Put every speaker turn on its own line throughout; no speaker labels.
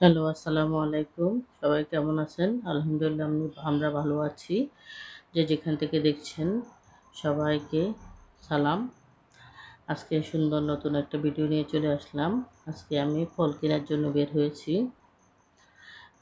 Hello, আসসালামু আলাইকুম। সবাই কেমন আছেন? আলহামদুলিল্লাহ, আমি আমরা ভালো আছি। যে যেখান থেকে দেখছেন সবাইকে সালাম। আজকে সুন্দর নতুন একটা ভিডিও নিয়ে চলে আসলাম। আজকে আমি ফল কেনার জন্য বের হয়েছি।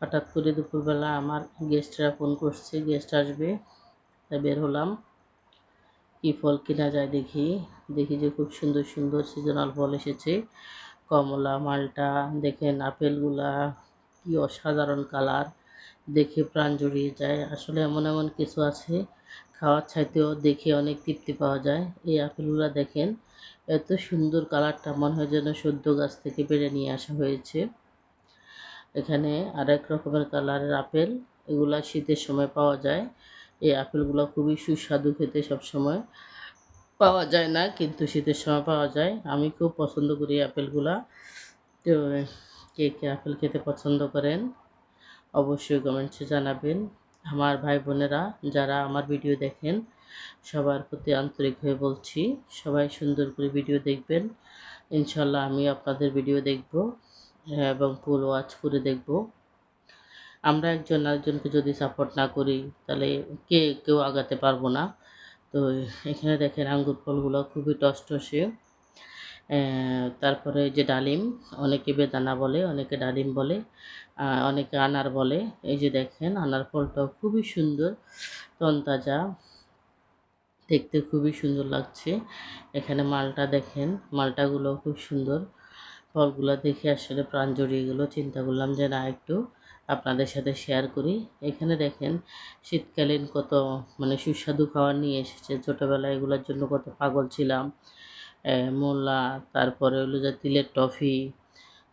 হঠাৎ করে দুপুরবেলা আমার গেস্টরা ফোন করছে, গেস্ট আসবে, তাই বের হলাম। কী ফল কেনা যায় দেখি। দেখি যে খুব সুন্দর সুন্দর সিজনাল ফল এসেছে। কমলা মালটা, দেখেন আপেলগুলা কি অসাধারণ কালার। দেখে প্রাণ জড়িয়ে যায়। আসলে এমন এমন কিছু আছে, খাওয়ার চাইতেও দেখে অনেক তৃপ্তি পাওয়া যায়। এই আপেলগুলো দেখেন, এত সুন্দর কালারটা মনে হয় যেন সদ্য গাছ থেকে বেড়ে নিয়ে আসা হয়েছে। এখানে আরেক রকমের কালারের আপেল, এগুলা শীতের সময় পাওয়া যায়। এই আপেলগুলো খুবই সুস্বাদু খেতে সবসময়। পাওয়া যায় না, কিন্তু শীতের সময় পাওয়া যায়। আমি খুব পছন্দ করি আপেলগুলা। তো, কে কে আপেল খেতে পছন্দ করেন, অবশ্যই কমেন্টসে জানাবেন। আমার ভাই বোনেরা, যারা আমার ভিডিও দেখেন, সবার প্রতি আন্তরিক হয়ে বলছি, সবাই সুন্দর করে ভিডিও দেখবেন। ইনশাল্লাহ আমি আপনাদের ভিডিও দেখব এবং ফুল ওয়াচ করে দেখব। আমরা একজন আরেকজনকে যদি সাপোর্ট না করি, তাহলে কে, কেউ আগাতে পারব না। তো এখানে দেখেন আঙ্গুর ফলগুলো খুবই টসটসে। তারপরে যে ডালিম, অনেকে বেদানা বলে, অনেকে ডালিম বলে অনেকে আনার বলে। এই যে দেখেন, আনার ফলটাও খুবই সুন্দর, তনতাজা, দেখতে খুবই সুন্দর লাগছে। এখানে মালটা দেখেন মালটাগুলো খুব সুন্দর। ফলগুলো দেখে আসলে প্রাণ জড়িয়ে গেলো, চিন্তা করলাম যে না একটু আপনাদের সাথে শেয়ার করি। এখানে দেখেন, শীতকালীন কত মানে সুস্বাদু খাবার নিয়ে এসেছে। ছোটোবেলায় এগুলোর জন্য কত পাগল ছিলাম। মোল্লা তারপরে হলো যে তিলের টফি,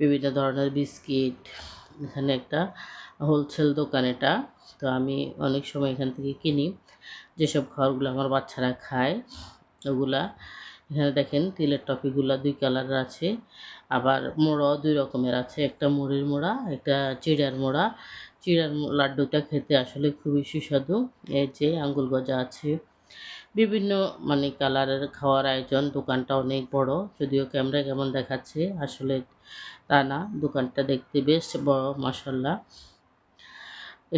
বিভিন্ন ধরনের বিস্কিট, এখানে একটা হোলসেল দোকান এটা। তো আমি অনেক সময় এখান থেকে কিনি। যেসব খাবারগুলো আমার বাচ্চারা খায়, ওগুলা এখানে দেখেন তিলের টপিগুলা দুই কালারের আছে। আবার মোড়াও দুই রকমের আছে, একটা মুড়ির মোড়া, একটা চিড়ার মোড়া। চিড়ার লাড্ডুটা খেতে আসলে খুবই সুস্বাদু। এই যে আঙ্গুল গজা আছে। বিভিন্ন মানে কালারের খাওয়ার আয়োজন, দোকানটা অনেক বড়। যদিও ক্যামেরা কেমন দেখাচ্ছে, আসলে তা না। দোকানটা দেখতে বেশ বড় মাসাল্লাহ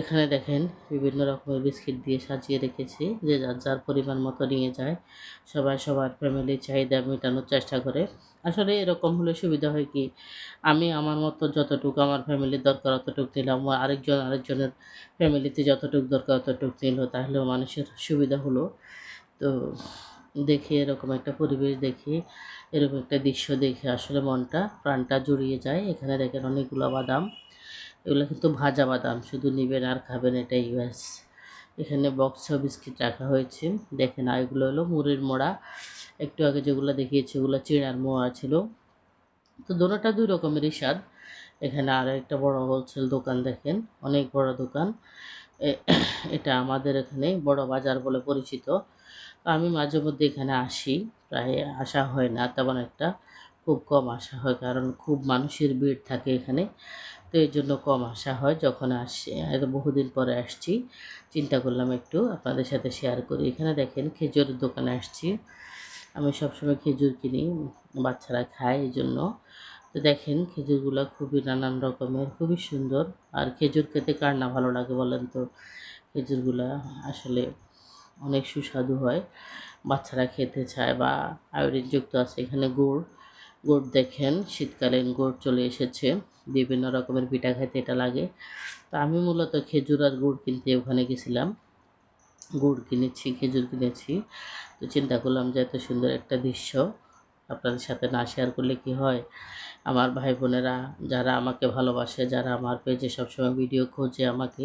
এখানে দেখেন বিভিন্ন রকমের বিস্কিট দিয়ে সাজিয়ে রেখেছি, যে যার যার পরিমাণ মতো নিয়ে যায়। সবাই সবার ফ্যামিলির চাহিদা মেটানোর চেষ্টা করে। আসলে এরকম হলে সুবিধা হয় কি? আমি আমার মতো যতটুকু আমার ফ্যামিলির দরকার অতটুকু নিলাম আরেকজন আরেকজনের ফ্যামিলিতে যতটুকু দরকার অতটুকু নিল, তাহলেও মানুষের সুবিধা হলো। তো দেখে এরকম একটা পরিবেশ দেখে, এরকম একটা দৃশ্য দেখে আসলে মনটা, প্রাণটা জুড়িয়ে যায়। এখানে দেখেন অনেকগুলো বাদাম। এগুলো কিন্তু ভাজা বাদাম, শুধু নেবেন আর খাবেন এটাই ব্যাস। এখানে বক্স বিস্কিট রাখা হয়েছে। দেখেন আর এগুলো হলো মুড়ির মোড়া। একটু আগে যেগুলো দেখিয়েছি ওগুলো চিড়ার মোড়া ছিল। তো দোনোটা দুই রকমেরই স্বাদ। এখানে আরও একটা বড় হোলসেল দোকান দেখেন, অনেক বড় দোকান। এটা আমাদের এখানে বড় বাজার বলে পরিচিত। আমি মাঝে মধ্যে এখানে আসি, প্রায় আসা হয় না, তেমন একটা খুব কম আসা হয়, কারণ খুব মানুষের ভিড় থাকে এখানে। তো এই জন্য কম আসা হয় যখন আসছি বহুদিন পরে আসছি। চিন্তা করলাম একটু আপনাদের সাথে শেয়ার করি। এখানে দেখেন খেজুরের দোকানে আসছি। আমি সবসময় খেজুর কিনি, বাচ্চারা খায় এই জন্য তো দেখেন খেজুরগুলো খুবই নানান রকমের, খুবই সুন্দর। আর খেজুর খেতে কার না ভালো লাগে বলেন তো? খেজুরগুলা আসলে অনেক সুস্বাদু হয়। বাচ্চারা খেতে চায় বা আয়োডিনযুক্ত আছে এখানে গুড়। গুড় দেখেন, শীতকালীন গুড় চলে এসেছে। বিভিন্ন রকমের পিঠা খাইতে এটা লাগে। তো আমি মূলত খেজুর আর গুড় কিনতে ওখানে গেছিলাম। গুড় কিনেছি, খেজুর কিনেছি। তো চিন্তা করলাম যে এত সুন্দর একটা দৃশ্য, আপনাদের সাথে না শেয়ার করলে কি হয়? আমার ভাই বোনেরা যারা আমাকে ভালোবাসে, যারা আমার পেজে সবসময় ভিডিও খোঁজে আমাকে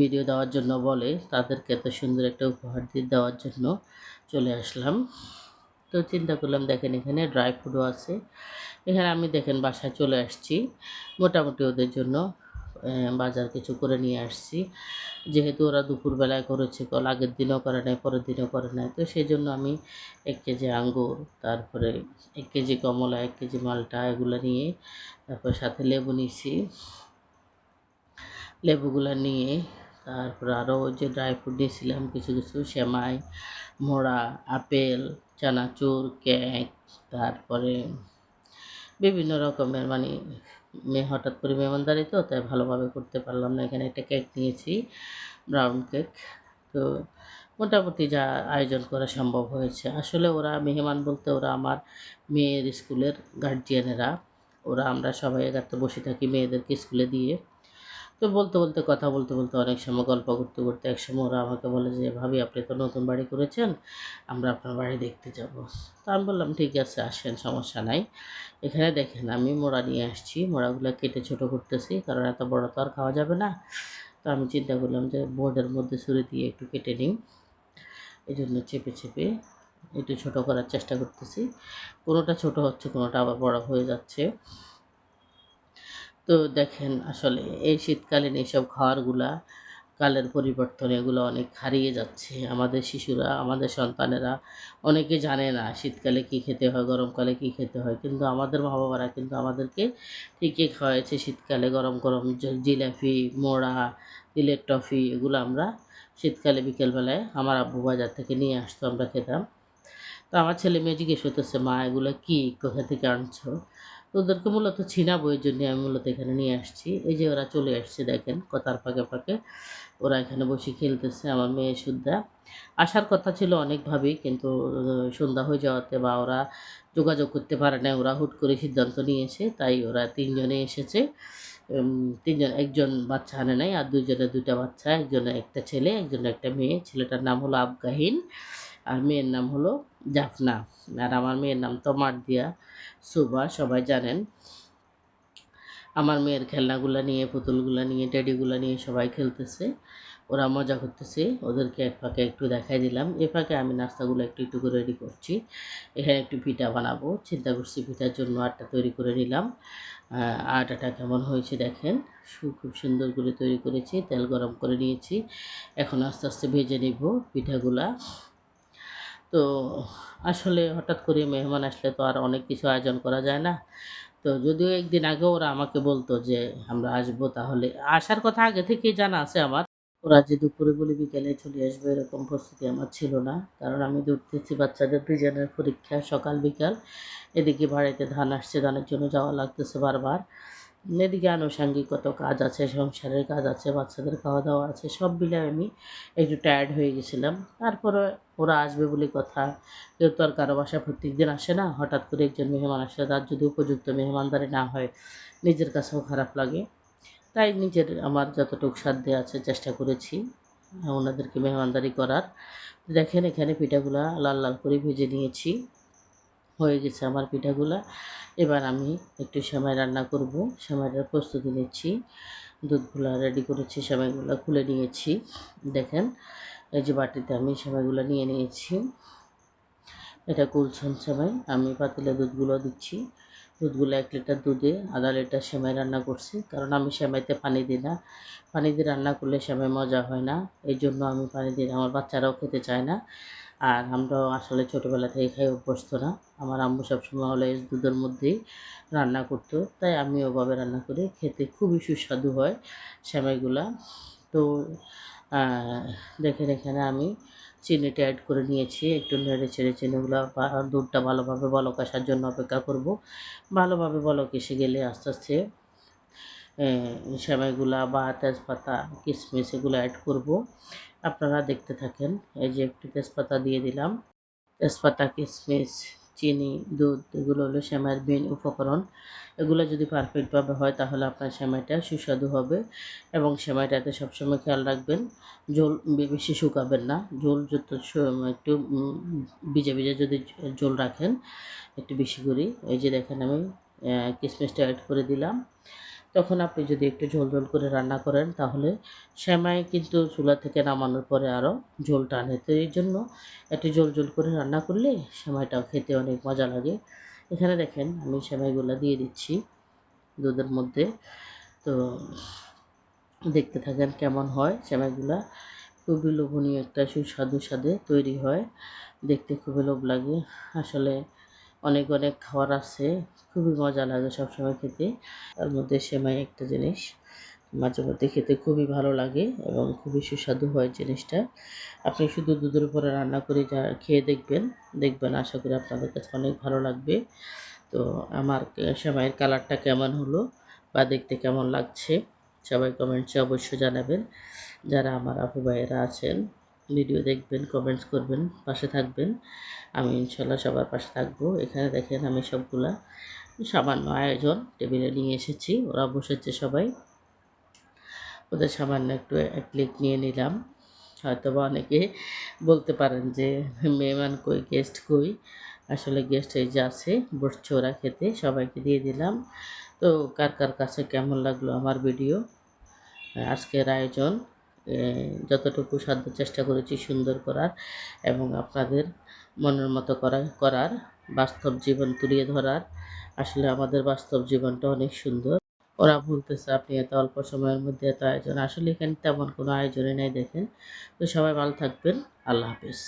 ভিডিও দেওয়ার জন্য বলে, তাদেরকে এত সুন্দর একটা উপহার দিয়ে দেওয়ার জন্য চলে আসলাম। তো চিন্তা করলাম, দেখেন এখানে ড্রাই ফ্রুটও আছে। এখানে আমি দেখেন বাসায় চলে আসছি। মোটামুটি ওদের জন্য বাজার কিছু করে নিয়ে আসছি। যেহেতু ওরা দুপুরবেলায় করেছে কল, আগের দিনও করে নেয় পরের দিনও করে নেয় তো সেই জন্য আমি এক কেজি আঙ্গুর, তারপরে এক কেজি কমলা, এক কেজি মালটা এগুলো নিয়ে, তারপর সাথে লেবু নিছি। লেবুগুলো নিয়ে তারপর আরও যে ড্রাই ফ্রুট নিয়েছিলাম কিছু কিছু সেমাই, মোড়া, আপেল, চানাচুর কেক তারপরে বিভিন্ন রকমের মানে মেয়ে হঠাৎ করে মেহমানদারি তো, তাই ভালোভাবে করতে পারলাম না। এখানে একটা কেক নিয়েছি ব্রাউন কেক তো মোটামুটি যা আয়োজন করা সম্ভব হয়েছে। আসলে ওরা মেহমান বলতে ওরা আমার মেয়ের স্কুলের গার্জিয়ানেরা ওরা আমরা সবাই এগারতে বসে থাকি মেয়েদেরকে স্কুলে দিয়ে। তো বলতে বলতে, কথা বলতে বলতে অনেক সময় গল্প করতে করতে এক সময় ওরা আমাকে বলে যে, ভাবি, আপনি তো নতুন বাড়ি করেছেন, আমরা আপনার বাড়ি দেখতে যাব। তো আমি বললাম, ঠিক আছে, আসেন, সমস্যা নাই। এখানে দেখেন, আমি মোড়া নিয়ে আসছি, মোড়াগুলো কেটে ছোট করতেছি, কারণ এত বড় তো আর খাওয়া যাবে না। তো আমি চিন্তা করলাম যে, বোর্ডের মধ্যে ছুরি দিয়ে একটু কেটে নিই। এই জন্য চেপে চেপে একটু ছোট করার চেষ্টা করতেছি। কোনোটা ছোট হচ্ছে, কোনোটা আবার বড় হয়ে যাচ্ছে। তো দেখেন আসলে এই শীতকালীন এইসব খাবারগুলা কালের পরিবর্তন এগুলো অনেক হারিয়ে যাচ্ছে। আমাদের শিশুরা, আমাদের সন্তানেরা অনেকে জানে না শীতকালে কী খেতে হয়, গরমকালে কী খেতে হয়। কিন্তু আমাদের মা বাবারা কিন্তু আমাদেরকে ঠিকই খাওয়াইছে শীতকালে গরম গরম জিলাপি, মোড়া, তিলের টফি এগুলো আমরা শীতকালে বিকেলবেলায় আমার আব্বু বাজার থেকে নিয়ে আসতো, আমরা খেতাম। তো আমার ছেলে মেয়ে জিজ্ঞেস করতেছে, মা এগুলো কী? কোথা থেকে আনছো? তো ওদেরকে মূলত ছিনাবো, এই জন্য আমি মূলত এখানে নিয়ে আসছি। এই যে ওরা চলে আসছে দেখেন, কথার ফাঁকে ফাঁকে। ওরা এখানে বসে খেলতেছে, আমার মেয়ে সুদ্ধা। আসার কথা ছিল অনেকভাবেই, কিন্তু সন্ধ্যা হয়ে যাওয়াতে বা ওরা যোগাযোগ করতে পারে না ওরা হুট করে সিদ্ধান্ত নিয়েছে, তাই ওরা তিনজনে এসেছে। তিনজন, একজন বাচ্চা আনে নাই, আর দুইজনের দুইটা বাচ্চা একজনের একটা ছেলে একজনের একটা মেয়ে। ছেলেটার নাম হলো আবগাহিন আর মেয়ের নাম হলো জাফনা। আর আমার মেয়ের নাম তো মার্দিয়া সুবা সবাই জানেন। আমার মেয়ের খেলনাগুলো নিয়ে, পুতুলগুলো নিয়ে, টেডিগুলো নিয়ে সবাই খেলতেছে। ওরা মজা করতেছে। ওদেরকে এক ফাঁকে একটু দেখাই দিলাম। এ ফাঁকে আমি নাস্তাগুলো একটু একটু করে রেডি করছি। এখানে একটু পিঠা বানাবো। চিন্তা করছি পিঠার জন্য আটটা তৈরি করে নিলাম। আটাটা কেমন হয়েছে দেখেন। খুব সুন্দর করে তৈরি করেছি। তেল গরম করে নিয়েছি। এখন আস্তে আস্তে ভেজে নিব পিঠাগুলা। তো আসলে হঠাৎ করে মেহমান আসলে তো আর অনেক কিছু আয়োজন করা যায় না। তো যদিও একদিন আগে ওরা আমাকে বলতো যে, আমরা আসব তাহলে। আসার কথা আগে থেকেই জানা আছে আমার। ওরা যে দুপুরে বলে বিকেলে চলে আসবে এরকম প্রস্তুতি আমার ছিল না। কারণ আমি দৌড়তেছি বাচ্চাদের দুজনের পরীক্ষা সকাল বিকাল। এদিকে বাড়িতে ধান আসছে, ধানের জন্য যাওয়া লাগতেছে বারবার। এদিকে আনুষাঙ্গিক কত কাজ আছে, সংসারের কাজ আছে, বাচ্চাদের খাওয়া দাওয়া আছে, সব মিলে আমি একটু টায়ার্ড হয়ে গেছিলাম। তারপরে ওরা আসবে বলে কথা, কেউ তো আর কারও বাসা প্রত্যেক দিন আসে না। হঠাৎ করে একজন মেহমান আসে, তার যদি উপযুক্ত মেহমানদারি না হয়, নিজের কাছেও খারাপ লাগে। তাই নিজের আমার যতটুকু সাধ্যে আছে চেষ্টা করেছি, ওনাদেরকে মেহমানদারি করার। দেখেন এখানে পিঠাগুলা লাল লাল করে ভেজে নিয়েছি। হয়ে গেছে আমার পিঠাগুলা। এবার আমি একটু সেমাই রান্না করব। সেমাইটার প্রস্তুতি নিচ্ছি। দুধগুলো রেডি করেছি, সেমাইগুলো খুলে নিয়েছি। দেখেন, এই যে বাটিতে আমি সেমাইগুলো নিয়ে নিয়েছি। এটা কুলছন সেমাই। আমি পাতিলে দুধগুলো দিচ্ছি। দুধগুলো এক লিটার দুধে আধা লিটার সেমাই রান্না করছি। কারণ আমি সেমাইতে পানি দিই না। পানি দিয়ে রান্না করলে সেমাই মজা হয় না। এই জন্য আমি পানি দিই না আমার বাচ্চারাও খেতে চায় না। আর আমরাও আসলে ছোটোবেলা থেকে খাই অভ্যস্ত না। আমার আম্মু সবসময় হলে দুধের মধ্যেই রান্না করতো। তাই আমি ওভাবে রান্না করে খেতে খুবই সুস্বাদু হয় সেমাইগুলা। তো দেখেন এখানে আমি চিনিটা অ্যাড করে নিয়েছি। একটু নেড়ে ছেড়ে চিনিগুলো দুধটা ভালোভাবে বলক আসার জন্য অপেক্ষা করব। ভালোভাবে বলক এসে গেলে আস্তে আস্তে সেমাইগুলা বা তেজপাতা কিশমিশ এগুলো অ্যাড করব। আপনারা দেখতে থাকেন। এই যে একটু তেজপাতা দিয়ে দিলাম। তেজপাতা কিশমিশ চিনি, দুধ, এগুলো হলো সেমাইয়ের মেন উপকরণ। এগুলো যদি পারফেক্টভাবে হয়, তাহলে আপনার সেমাইটা সুস্বাদু হবে এবং সেমাইটাতে সবসময় খেয়াল রাখবেন বে- বেশি শুকাবেন না। ঝোল যত একটু ভিজে ভিজে যদি ঝোল রাখেন, একটু বেশি করে এই যে দেখেন আমি কিশমিশটা অ্যাড করে দিলাম। তখন আপনি যদি একটু ঝোল ঝোল করে রান্না করেন, তাহলে সেমাই কিন্তু চুলা থেকে নামানোর পরে আরও ঝোল টানে তো এই জন্য একটু ঝোল ঝোল করে রান্না করলে সেমাইটাও খেতে অনেক মজা লাগে। এখানে দেখেন আমি সেমাইগুলো দিয়ে দিচ্ছি দুধের মধ্যে। তো দেখতে থাকেন কেমন হয় সেমাইগুলা। খুবই লোভনীয় একটা সুস্বাদু স্বাদে তৈরি হয়। দেখতে খুবই লোভ লাগে। আসলে অনেক অনেক খাবার আছে। খুবই মজা লাগে সবসময় খেতে। তার মধ্যে সেমাই একটা জিনিস। মাঝে মধ্যে খেতে খুবই ভালো লাগে এবং খুবই সুস্বাদু হয় জিনিসটা। আপনি শুধু দুধের উপরে রান্না করে যা খেয়ে দেখবেন দেখবেন আশা করি আপনাদের কাছে অনেক ভালো লাগবে। তো আমার সেমাইয়ের কালারটা কেমন হলো বা দেখতে কেমন লাগছে, সবাই কমেন্টসে অবশ্যই জানাবেন। যারা আমার আপু ভাইয়েরা আছেন ভিডিও দেখবেন কমেন্টস করবেন, পাশে থাকবেন। আমি ইনশাল্লাহ সবার পাশে থাকব। এখানে দেখেন আমি সবগুলা সামান্য আয়োজন, টেবিলে নিয়ে এসেছি। ওরা বসেছে সবাই। ওদের সামান্য একটু এক প্লেট নিয়ে নিলাম। হয়তো বা অনেকে বলতে পারেন যে, মেহমান কই গেস্ট কই? আসলে গেস্ট এই যে আছে, বসছে ওরা খেতে, সবাইকে দিয়ে দিলাম। তো কার কার কাছে কেমন লাগল আমার ভিডিও আজকের আয়োজন। যতটুকু সাধ্য চেষ্টা করেছি সুন্দর করার এবং আপনাদের মনের মতো করা, করার বাস্তব জীবন তুলিয়ে ধরার। আসলে আমাদের বাস্তব জীবনটা অনেক সুন্দর। ওরা ভুলতেছে আপনি এত অল্প সময়ের মধ্যে এত আয়োজন। আসলে এখানে তেমন কোনো আয়োজনই নেই, দেখেন। তো সবাই ভালো থাকবেন। আল্লাহ হাফিজ।